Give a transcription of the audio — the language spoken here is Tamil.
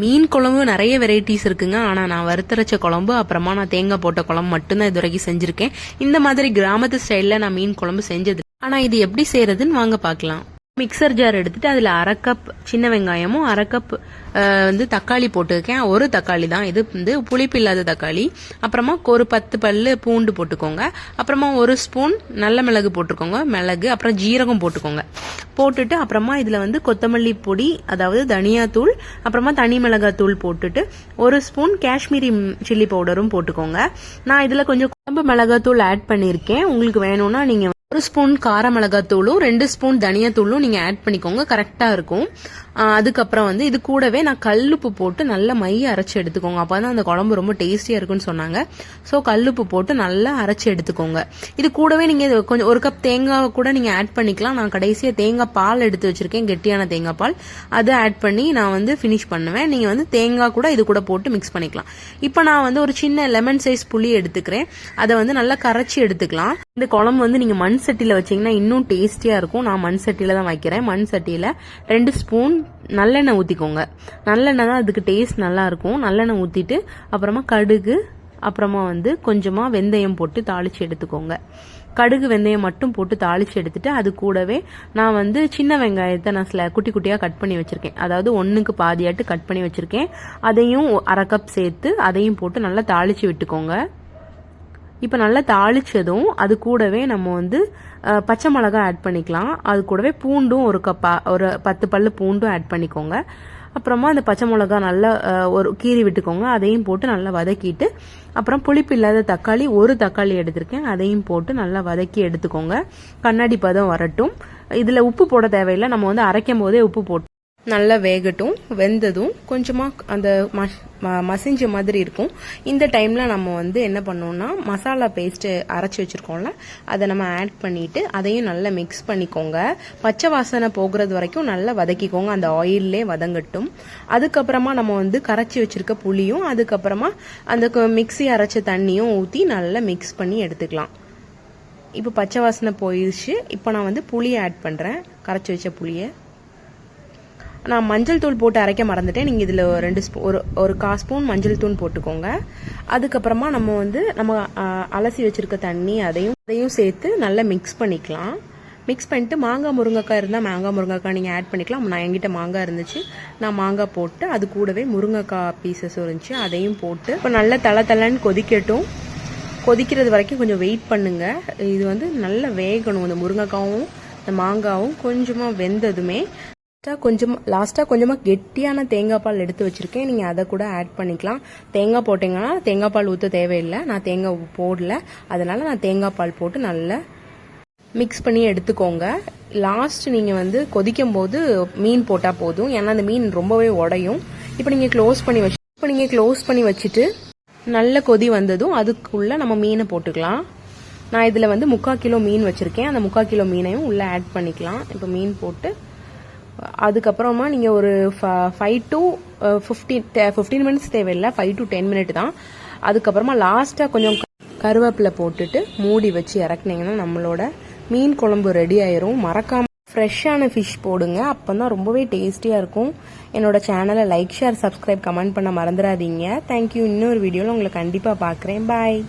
மீன் குழம்பு நிறைய வெரைட்டிஸ் இருக்குங்க. ஆனால் நான் வறுத்தரைச்ச குழம்பு அப்புறமா நான் தேங்காய் போட்ட குழம்பு மட்டும்தான் இது வரைக்கும் செஞ்சுருக்கேன். இந்த மாதிரி கிராமத்து ஸ்டைலில் நான் மீன் குழம்பு செஞ்சது ஆனால் இது எப்படி செய்யறதுன்னு வாங்க பார்க்கலாம். மிக்சர் ஜார் எடுத்துட்டு அதில் அரை கப் சின்ன வெங்காயமும் அரை கப் வந்து தக்காளி போட்டுருக்கேன். ஒரு தக்காளி தான். இது வந்து புளிப்பு இல்லாத தக்காளி. அப்புறமா ஒரு பத்து பல்லு பூண்டு போட்டுக்கோங்க. அப்புறமா ஒரு ஸ்பூன் நல்ல மிளகு போட்டுக்கோங்க. மிளகு அப்புறம் ஜீரகம் போட்டுக்கோங்க. போட்டுட்டு அப்புறமா இதில் வந்து கொத்தமல்லி பொடி அதாவது தனியாத்தூள் அப்புறமா தனி மிளகாய் தூள் போட்டுட்டு ஒரு ஸ்பூன் காஷ்மீரி சில்லி பவுடரும் போட்டுக்கோங்க. நான் இதில் கொஞ்சம் குழம்பு மிளகாத்தூள் ஆட் பண்ணியிருக்கேன் உங்களுக்கு வேணும்னா நீங்கள் ஒரு ஸ்பூன் கார மிளகாத்தூளும் ரெண்டு ஸ்பூன் தனியாத்தூளும் நீங்கள் ஆட் பண்ணிக்கோங்க கரெக்டாக இருக்கும். அதுக்கப்புறம் வந்து இது கூடவே நான் கல்லுப்பு போட்டு நல்லா மைய அரைச்சி எடுத்துக்கோங்க. அப்போ தான் அந்த குழம்பு ரொம்ப டேஸ்டியாக இருக்குன்னு சொன்னாங்க. ஸோ கல்லுப்பு போட்டு நல்லா அரைச்சி எடுத்துக்கோங்க. இது கூடவே நீங்கள் கொஞ்சம் ஒரு கப் தேங்காவை கூட நீங்கள் ஆட் பண்ணிக்கலாம். நான் கடைசியாக தேங்காய் பால் எடுத்து வச்சுருக்கேன் கெட்டியான தேங்காய் பால். அதை ஆட் பண்ணி நான் வந்து ஃபினிஷ் பண்ணுவேன். நீங்கள் வந்து தேங்காய் கூட இது கூட போட்டு மிக்ஸ் பண்ணிக்கலாம். இப்போ நான் வந்து ஒரு சின்ன லெமன் சைஸ் புளி எடுத்துக்கிறேன். அதை வந்து நல்லா கரைச்சி எடுத்துக்கலாம். இந்த குழம்பு வந்து நீங்கள் மண் சட்டியில் வச்சீங்கன்னா இன்னும் டேஸ்டியாக இருக்கும். நான் மண் சட்டியில் தான் வைக்கிறேன். மண் சட்டியில் ரெண்டு ஸ்பூன் நல்லெண்ணெய் ஊற்றிக்கோங்க நல்லெண்ணெய் தான் அதுக்கு டேஸ்ட் நல்லாயிருக்கும் நல்லெண்ணெய் ஊற்றிட்டு அப்புறமா கடுகு அப்புறமா வந்து கொஞ்சமாக வெந்தயம் போட்டு தாளித்து எடுத்துக்கோங்க. கடுகு வெந்தயம் மட்டும் போட்டு தாளித்து எடுத்துட்டு அது கூடவே நான் வந்து சின்ன வெங்காயத்தை நான் சில குட்டி குட்டியாக கட் பண்ணி வச்சுருக்கேன். அதாவது ஒன்றுக்கு பாதியாட்டு கட் பண்ணி வச்சுருக்கேன். அதையும் அரை கப் சேர்த்து அதையும் போட்டு நல்லா தாளித்து விட்டுக்கோங்க. இப்போ நல்லா தாளிச்சதும் அது கூடவே நம்ம வந்து பச்சை மிளகாய் ஆட் பண்ணிக்கலாம். அது கூடவே பூண்டும் ஒரு கப்பா ஒரு பத்து பல் பூண்டும் ஆட் பண்ணிக்கோங்க. அப்புறமா அந்த பச்சை மிளகா நல்லா ஒரு கீறி விட்டுக்கோங்க. அதையும் போட்டு நல்லா வதக்கிட்டு அப்புறம் புளிப்பு இல்லாத தக்காளி ஒரு தக்காளி எடுத்திருக்கேன். அதையும் போட்டு நல்லா வதக்கி எடுத்துக்கோங்க. கண்ணாடி பதம் வரட்டும். இதில் உப்பு போட தேவையில்லை. நம்ம வந்து அரைக்கும் போதே உப்பு போட்டு நல்லா வேகட்டும் வெந்ததும் கொஞ்சமாக அந்த ம- மசிஞ்ச மாதிரி இருக்கும். இந்த டைமில் நம்ம வந்து என்ன பண்ணோம்னா மசாலா பேஸ்ட்டு அரைச்சி வச்சுருக்கோம்ல அதை நம்ம ஆட் பண்ணிவிட்டு அதையும் நல்லா மிக்ஸ் பண்ணிக்கோங்க. பச்சை வாசனை போகிறது வரைக்கும் நல்லா வதக்கிக்கோங்க. அந்த ஆயிலே வதங்கட்டும். அதுக்கப்புறமா நம்ம வந்து கரைச்சி வச்சிருக்க புளியும் அதுக்கப்புறமா அந்த க- மிக்ஸி அரைச்ச தண்ணியும் ஊற்றி நல்லா மிக்ஸ் பண்ணி எடுத்துக்கலாம். இப்போ பச்சை வாசனை போயிடுச்சு. இப்போ நான் வந்து புளியை ஆட் பண்ணுறேன் கரைச்சி வச்ச புளியை. நான் மஞ்சள் தூள் போட்டு அரைக்க மறந்துட்டேன். நீங்கள் இதில் ரெண்டு ஸ்பூ ஒரு ஒரு கா ஸ்பூன் மஞ்சள் தூள் போட்டுக்கோங்க. அதுக்கப்புறமா நம்ம வந்து நம்ம அலசி வச்சுருக்க தண்ணி அதையும் அதையும் சேர்த்து நல்லா மிக்ஸ் பண்ணிக்கலாம். மிக்ஸ் பண்ணிட்டு மாங்காய் முருங்கைக்காய் இருந்தால் மாங்காய் முருங்கைக்காய் நீங்கள் ஆட் பண்ணிக்கலாம். நான் என்கிட்ட மாங்காய் இருந்துச்சு. நான் மாங்காய் போட்டு அது கூடவே முருங்கைக்காய் பீசஸ் இருந்துச்சு. அதையும் போட்டு இப்போ நல்லா தலை தலைன்னு கொதிக்கட்டும். கொதிக்கிறது வரைக்கும் கொஞ்சம் வெயிட் பண்ணுங்கள் இது வந்து நல்லா வேகணும். இந்த முருங்கைக்காவும் இந்த மாங்காவும் கொஞ்சமாக வெந்ததுமே லாஸ்ட்டாக கொஞ்சம் லாஸ்ட்டாக கொஞ்சமாக கெட்டியான தேங்காய் பால் எடுத்து வச்சுருக்கேன். நீங்கள் அதை கூட ஆட் பண்ணிக்கலாம். தேங்காய் போட்டிங்கன்னா தேங்காய் பால் ஊற்ற தேவையில்லை. நான் தேங்காய் போடல. அதனால் நான் தேங்காய் பால் போட்டு நல்லா மிக்ஸ் பண்ணி எடுத்துக்கோங்க. லாஸ்ட் நீங்கள் வந்து கொதிக்கும் போது மீன் போட்டால் போதும். ஏன்னா அந்த மீன் ரொம்பவே உடையும். இப்போ நீங்கள் க்ளோஸ் பண்ணி வச்சு இப்போ நீங்கள் க்ளோஸ் பண்ணி வச்சுட்டு நல்ல கொதி வந்ததும் அதுக்குள்ளே நம்ம மீனை போட்டுக்கலாம். நான் இதில் வந்து முக்கால் கிலோ மீன் வச்சுருக்கேன். அந்த முக்கால் கிலோ மீனையும் உள்ளே ஆட் பண்ணிக்கலாம். இப்போ மீன் போட்டு அதுக்கப்புறமா நீங்கள் ஒரு five to fifteen fifteen minutes தேவையில்லை ஃபைவ் டு டென் மினிட் தான். அதுக்கப்புறமா லாஸ்ட்டாக கொஞ்சம் கருவேப்பிலை போட்டுட்டு மூடி வச்சு இறக்குனீங்கன்னா நம்மளோட மீன் குழம்பு ரெடி ஆயிரும். மறக்காம ஃப்ரெஷ்ஷான ஃபிஷ் போடுங்க. அப்போ தான் ரொம்பவே டேஸ்டியாக இருக்கும். என்னோட சேனலை லைக் ஷேர் சப்ஸ்கிரைப் கமெண்ட் பண்ண மறந்துடாதீங்க. தேங்க்யூ இன்னொரு வீடியோவில் உங்களை கண்டிப்பாக பார்க்குறேன் பாய்